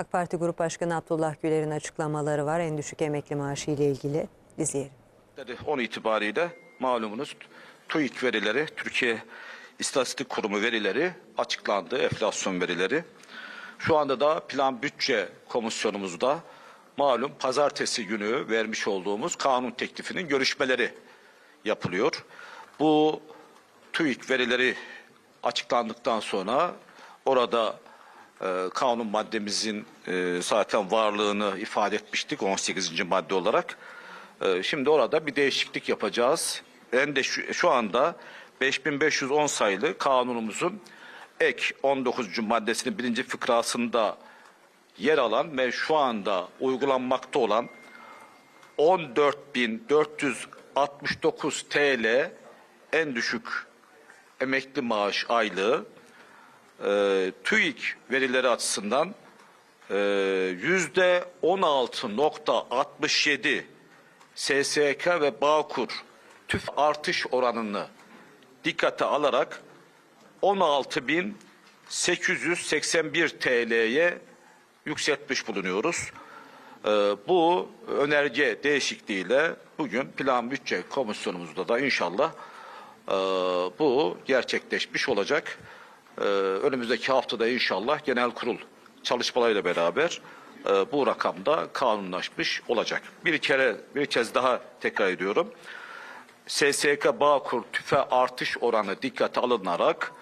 AK Parti Grup Başkanı Abdullah Güler'in açıklamaları var en düşük emekli maaşı ile ilgili. İzleyelim. Dedi 10 itibariyle malumunuz TÜİK verileri, Türkiye İstatistik Kurumu verileri açıklandı, enflasyon verileri. Şu anda da plan bütçe komisyonumuzda malum pazartesi günü vermiş olduğumuz kanun teklifinin görüşmeleri yapılıyor. Bu TÜİK verileri açıklandıktan sonra orada kanun maddemizin e, zaten varlığını ifade etmiştik 18. madde olarak. E, şimdi orada bir değişiklik yapacağız. En de şu, şu anda 5510 sayılı kanunumuzun ek 19. maddesinin birinci fıkrasında yer alan ve şu anda uygulanmakta olan 14.469 TL en düşük emekli maaş aylığı e, TÜİK verileri açısından e, yüzde 16.67 SSK ve Bağkur tüf artış oranını dikkate alarak 16.881 TL'ye yükseltmiş bulunuyoruz. Ee, bu önerge değişikliğiyle bugün plan bütçe komisyonumuzda da inşallah e, bu gerçekleşmiş olacak. Ee, önümüzdeki haftada inşallah genel kurul çalışmalarıyla beraber e, bu rakamda kanunlaşmış olacak. Bir kere bir kez daha tekrar ediyorum. SSK Bağkur tüfe artış oranı dikkate alınarak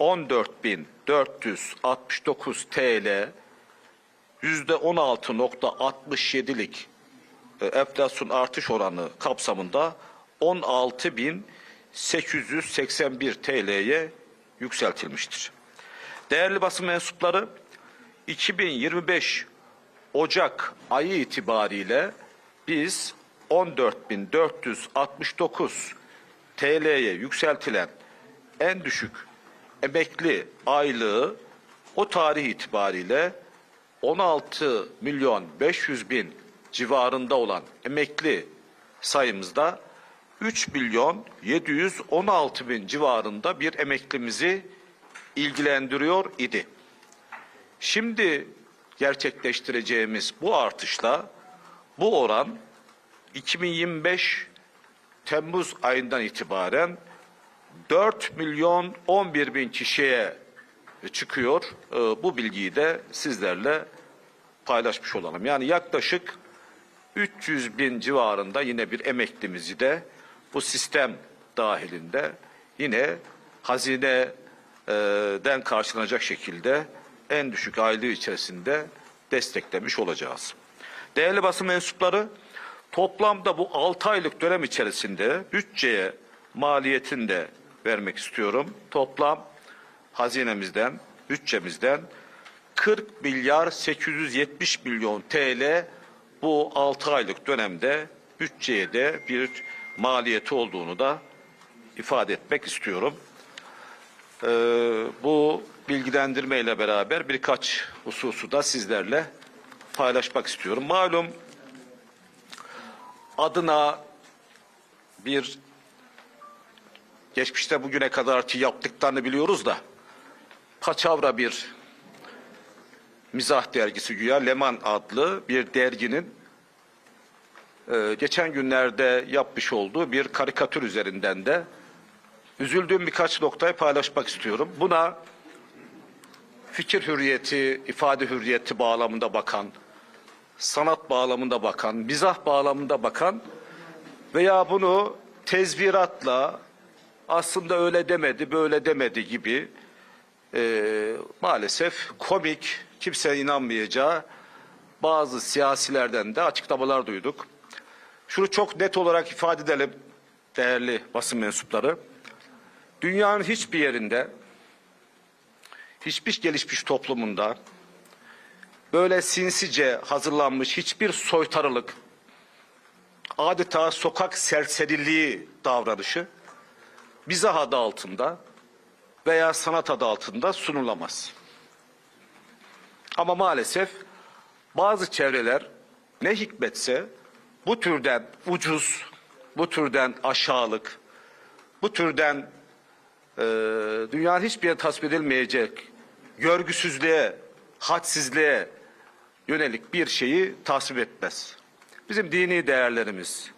14.469 TL yüzde 16.67'lik e, enflasyon artış oranı kapsamında 16.881 TL'ye yükseltilmiştir. Değerli basın mensupları 2025 Ocak ayı itibariyle biz 14.469 TL'ye yükseltilen en düşük emekli aylığı o tarih itibariyle 16 milyon 500 bin civarında olan emekli sayımızda 3 milyon 716 bin civarında bir emeklimizi ilgilendiriyor idi. Şimdi gerçekleştireceğimiz bu artışla bu oran 2025 Temmuz ayından itibaren 4 milyon 11 bin kişiye çıkıyor. Ee, Bu bilgiyi de sizlerle paylaşmış olalım. Yani yaklaşık 300 bin civarında yine bir emeklimizi de bu sistem dahilinde yine hazineden karşılanacak şekilde en düşük aylığı içerisinde desteklemiş olacağız. Değerli basın mensupları toplamda bu 6 aylık dönem içerisinde bütçeye maliyetini de vermek istiyorum. Toplam hazinemizden, bütçemizden 40 milyar 870 milyon TL bu 6 aylık dönemde bütçeye de bir maliyeti olduğunu da ifade etmek istiyorum. Ee, bu bilgilendirmeyle beraber birkaç hususu da sizlerle paylaşmak istiyorum. Malum adına bir geçmişte bugüne kadarki yaptıklarını biliyoruz da paçavra bir mizah dergisi güya Leman adlı bir derginin e, geçen günlerde yapmış olduğu bir karikatür üzerinden de üzüldüğüm birkaç noktayı paylaşmak istiyorum. Buna fikir hürriyeti, ifade hürriyeti bağlamında bakan, sanat bağlamında bakan, mizah bağlamında bakan veya bunu tezviratla aslında öyle demedi, böyle demedi gibi e, maalesef komik, kimse inanmayacağı bazı siyasilerden de açıklamalar duyduk. Şunu çok net olarak ifade edelim değerli basın mensupları. Dünyanın hiçbir yerinde, hiçbir gelişmiş toplumunda böyle sinsice hazırlanmış hiçbir soytarılık, adeta sokak serseriliği davranışı mizah adı altında veya sanat adı altında sunulamaz. Ama maalesef bazı çevreler ne hikmetse bu türden ucuz, bu türden aşağılık, bu türden e, dünyanın hiçbir yere tasvip edilmeyecek görgüsüzlüğe, hadsizliğe yönelik bir şeyi tasvip etmez. Bizim dini değerlerimiz,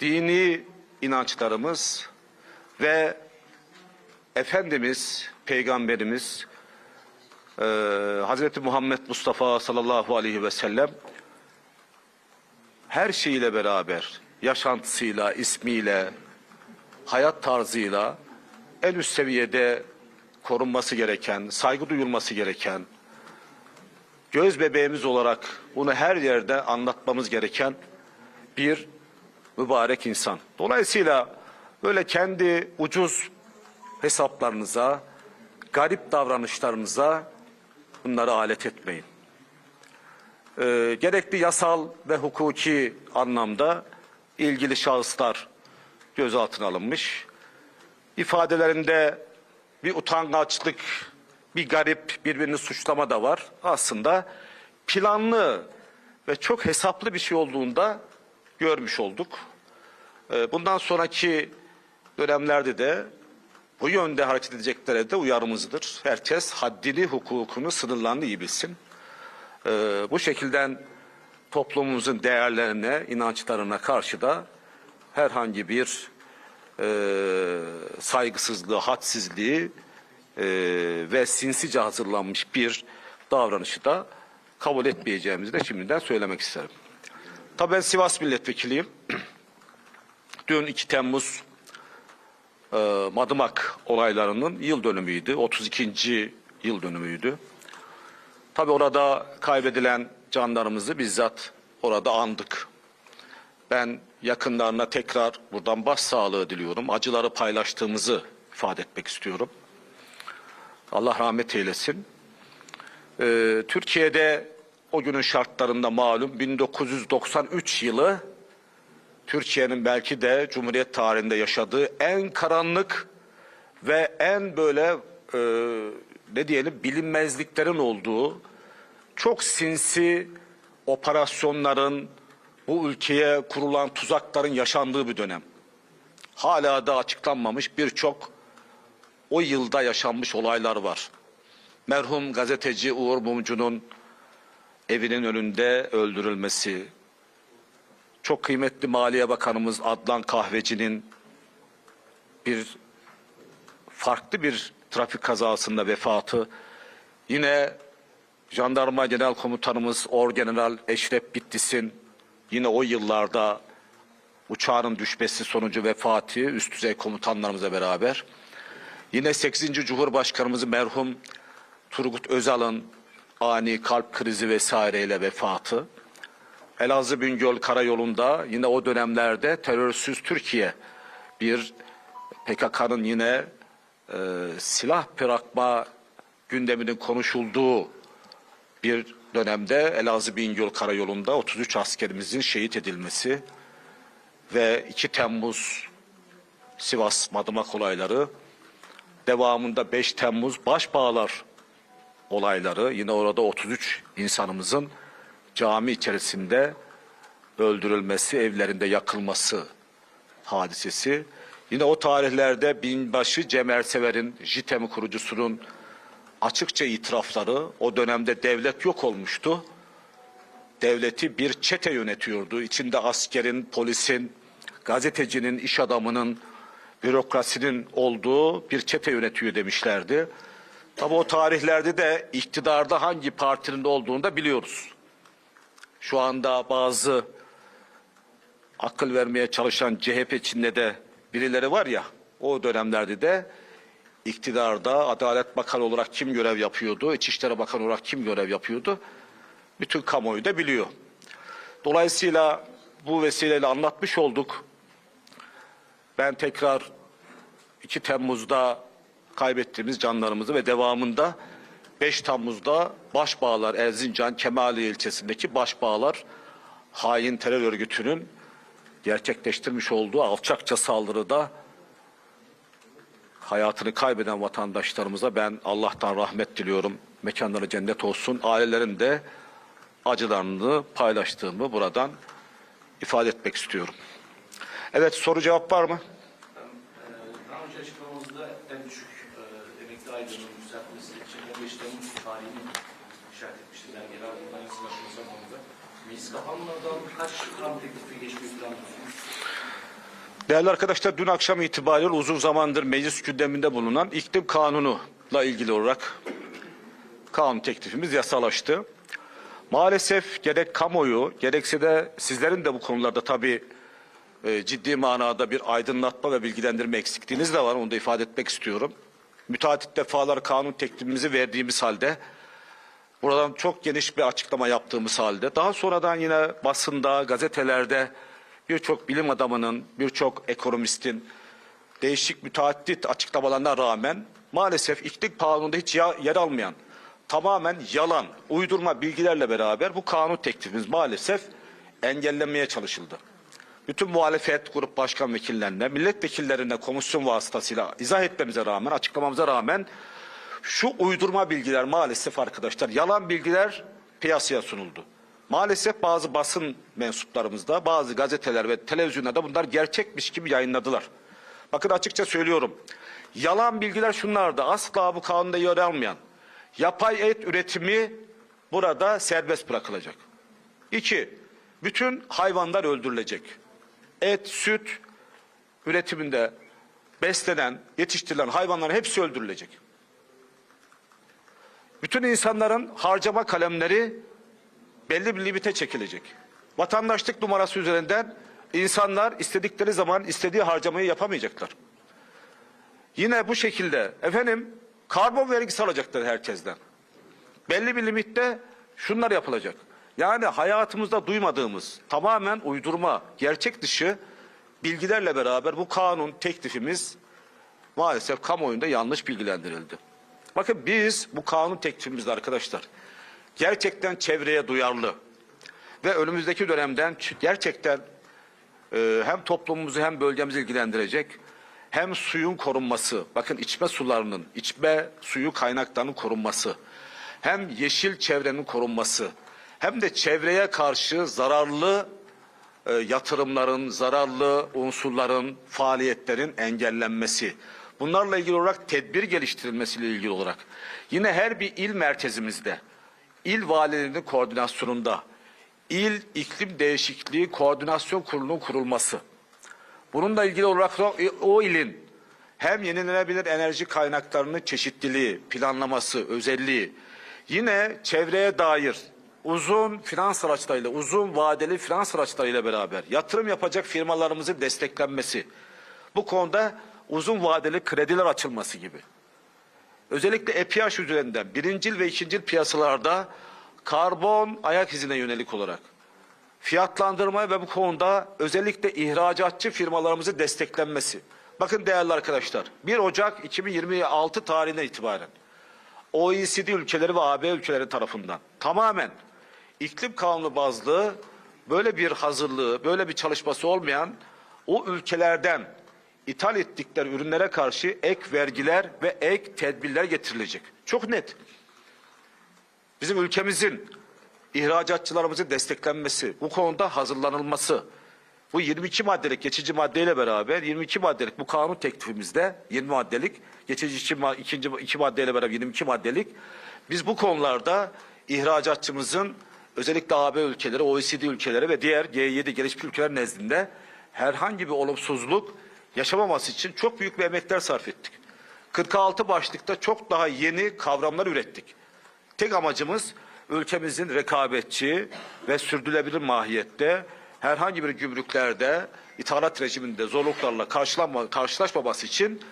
dini inançlarımız ve Efendimiz, Peygamberimiz, e, Hazreti Muhammed Mustafa sallallahu aleyhi ve sellem her şeyiyle beraber, yaşantısıyla, ismiyle, hayat tarzıyla en üst seviyede korunması gereken, saygı duyulması gereken, göz bebeğimiz olarak bunu her yerde anlatmamız gereken bir mübarek insan. Dolayısıyla böyle kendi ucuz hesaplarınıza, garip davranışlarınıza bunları alet etmeyin. Ee, gerekli yasal ve hukuki anlamda ilgili şahıslar gözaltına alınmış. İfadelerinde bir utangaçlık, bir garip birbirini suçlama da var. Aslında planlı ve çok hesaplı bir şey olduğunda görmüş olduk. Ee, Bundan sonraki dönemlerde de bu yönde hareket edeceklere de uyarımızdır. Herkes haddini, hukukunu, sınırlarını iyi bilsin. Ee, bu şekilden toplumumuzun değerlerine, inançlarına karşı da herhangi bir e, saygısızlığı, hadsizliği e, ve sinsice hazırlanmış bir davranışı da kabul etmeyeceğimizi de şimdiden söylemek isterim. Tabii ben Sivas milletvekiliyim. Dün 2 Temmuz e, Madımak olaylarının yıl dönümüydü. 32. yıl dönümüydü. Tabii orada kaybedilen canlarımızı bizzat orada andık. Ben yakınlarına tekrar buradan başsağlığı diliyorum. Acıları paylaştığımızı ifade etmek istiyorum. Allah rahmet eylesin. Ee, Türkiye'de o günün şartlarında malum 1993 yılı Türkiye'nin belki de Cumhuriyet tarihinde yaşadığı en karanlık ve en böyle e, ne diyelim bilinmezliklerin olduğu çok sinsi operasyonların bu ülkeye kurulan tuzakların yaşandığı bir dönem. Hala da açıklanmamış birçok o yılda yaşanmış olaylar var. Merhum gazeteci Uğur Mumcu'nun evinin önünde öldürülmesi, çok kıymetli Maliye Bakanımız Adnan Kahveci'nin bir farklı bir trafik kazasında vefatı, yine Jandarma Genel Komutanımız Orgeneral Eşref Bittis'in yine o yıllarda uçağının düşmesi sonucu vefatı üst düzey komutanlarımızla beraber, yine 8. Cumhurbaşkanımız merhum Turgut Özal'ın ani kalp krizi vesaireyle vefatı, Elazığ Bingöl Karayolu'nda yine o dönemlerde terörsüz Türkiye bir PKK'nın yine e, silah bırakma gündeminin konuşulduğu bir dönemde Elazığ Bingöl Karayolu'nda 33 askerimizin şehit edilmesi ve 2 Temmuz Sivas Madımak olayları devamında 5 Temmuz Başbağlar olayları yine orada 33 insanımızın cami içerisinde öldürülmesi, evlerinde yakılması hadisesi. Yine o tarihlerde binbaşı Cem Ersever'in, JITEM kurucusunun açıkça itirafları, o dönemde devlet yok olmuştu. Devleti bir çete yönetiyordu. İçinde askerin, polisin, gazetecinin, iş adamının, bürokrasinin olduğu bir çete yönetiyor demişlerdi. Tabi o tarihlerde de iktidarda hangi partinin olduğunu da biliyoruz. Şu anda bazı akıl vermeye çalışan CHP içinde de birileri var ya o dönemlerde de iktidarda Adalet Bakanı olarak kim görev yapıyordu, İçişleri Bakanı olarak kim görev yapıyordu bütün kamuoyu da biliyor. Dolayısıyla bu vesileyle anlatmış olduk. Ben tekrar 2 Temmuz'da kaybettiğimiz canlarımızı ve devamında 5 Temmuz'da Başbağlar Erzincan Kemali ilçesindeki Başbağlar hain terör örgütünün gerçekleştirmiş olduğu alçakça saldırıda hayatını kaybeden vatandaşlarımıza ben Allah'tan rahmet diliyorum. Mekanları cennet olsun. Ailelerin de acılarını paylaştığımı buradan ifade etmek istiyorum. Evet soru cevap var mı? Daha önce açıklamamızda en düşük e, emekli aylığının yükseltmesi için de 5 Temmuz tarihini işaret etmiştik. Meclis kapanmadan kaç kanun teklifi geçmeyi planlıyorsunuz? Değerli arkadaşlar dün akşam itibariyle uzun zamandır meclis gündeminde bulunan iklim kanunuyla ilgili olarak kanun teklifimiz yasalaştı. Maalesef gerek kamuoyu gerekse de sizlerin de bu konularda tabii e, ciddi manada bir aydınlatma ve bilgilendirme eksikliğiniz de var. Onu da ifade etmek istiyorum. Müteahhit defalar kanun teklifimizi verdiğimiz halde buradan çok geniş bir açıklama yaptığımız halde daha sonradan yine basında, gazetelerde birçok bilim adamının, birçok ekonomistin değişik müteaddit açıklamalarına rağmen maalesef iklim kanununda hiç yer almayan tamamen yalan, uydurma bilgilerle beraber bu kanun teklifimiz maalesef engellenmeye çalışıldı. Bütün muhalefet grup başkan vekillerine, milletvekillerine komisyon vasıtasıyla izah etmemize rağmen, açıklamamıza rağmen şu uydurma bilgiler maalesef arkadaşlar yalan bilgiler piyasaya sunuldu. Maalesef bazı basın mensuplarımızda, bazı gazeteler ve televizyonlarda bunlar gerçekmiş gibi yayınladılar. Bakın açıkça söylüyorum. Yalan bilgiler şunlardı. Asla bu kanunda yer almayan yapay et üretimi burada serbest bırakılacak. İki, bütün hayvanlar öldürülecek. Et, süt üretiminde beslenen, yetiştirilen hayvanların hepsi öldürülecek. Bütün insanların harcama kalemleri belli bir limite çekilecek. Vatandaşlık numarası üzerinden insanlar istedikleri zaman istediği harcamayı yapamayacaklar. Yine bu şekilde efendim karbon vergisi alacaklar herkesten. Belli bir limitte şunlar yapılacak. Yani hayatımızda duymadığımız tamamen uydurma, gerçek dışı bilgilerle beraber bu kanun teklifimiz maalesef kamuoyunda yanlış bilgilendirildi. Bakın biz bu kanun teklifimizde arkadaşlar gerçekten çevreye duyarlı ve önümüzdeki dönemden gerçekten e, hem toplumumuzu hem bölgemizi ilgilendirecek hem suyun korunması, bakın içme sularının, içme suyu kaynaklarının korunması, hem yeşil çevrenin korunması, hem de çevreye karşı zararlı e, yatırımların, zararlı unsurların, faaliyetlerin engellenmesi. Bunlarla ilgili olarak tedbir geliştirilmesiyle ilgili olarak yine her bir il merkezimizde, il valilerinin koordinasyonunda, il iklim değişikliği koordinasyon kurulunun kurulması. Bununla ilgili olarak o ilin hem yenilenebilir enerji kaynaklarının çeşitliliği, planlaması, özelliği, yine çevreye dair uzun finans araçlarıyla, uzun vadeli finans araçlarıyla beraber yatırım yapacak firmalarımızın desteklenmesi, bu konuda uzun vadeli krediler açılması gibi. Özellikle EPH üzerinden birincil ve ikincil piyasalarda karbon ayak izine yönelik olarak fiyatlandırma ve bu konuda özellikle ihracatçı firmalarımızı desteklenmesi. Bakın değerli arkadaşlar 1 Ocak 2026 tarihine itibaren OECD ülkeleri ve AB ülkeleri tarafından tamamen iklim kanunu bazlı böyle bir hazırlığı, böyle bir çalışması olmayan o ülkelerden ithal ettikleri ürünlere karşı ek vergiler ve ek tedbirler getirilecek. Çok net. Bizim ülkemizin ihracatçılarımızın desteklenmesi, bu konuda hazırlanılması, bu 22 maddelik geçici maddeyle beraber 22 maddelik bu kanun teklifimizde 20 maddelik geçici iki, ikinci iki maddeyle beraber 22 maddelik biz bu konularda ihracatçımızın özellikle AB ülkeleri, OECD ülkeleri ve diğer G7 gelişmiş ülkeler nezdinde herhangi bir olumsuzluk yaşamaması için çok büyük bir emekler sarf ettik. 46 başlıkta çok daha yeni kavramlar ürettik. Tek amacımız ülkemizin rekabetçi ve sürdürülebilir mahiyette herhangi bir gümrüklerde ithalat rejiminde zorluklarla karşılaşmaması için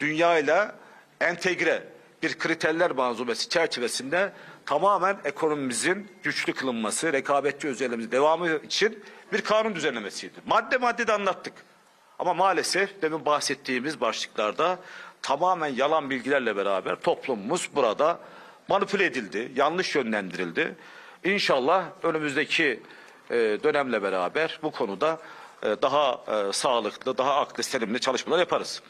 dünya ile entegre bir kriterler manzumesi çerçevesinde tamamen ekonomimizin güçlü kılınması, rekabetçi özelliğimizin devamı için bir kanun düzenlemesiydi. Madde madde de anlattık. Ama maalesef demin bahsettiğimiz başlıklarda tamamen yalan bilgilerle beraber toplumumuz burada manipüle edildi, yanlış yönlendirildi. İnşallah önümüzdeki e, dönemle beraber bu konuda e, daha e, sağlıklı, daha aklı selimli çalışmalar yaparız.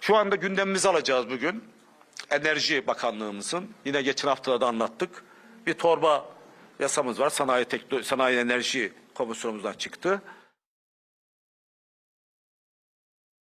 Şu anda gündemimizi alacağız bugün. Enerji Bakanlığımızın yine geçen haftalarda anlattık. Bir torba yasamız var. Sanayi, Sanayi Enerji Komisyonumuzdan çıktı.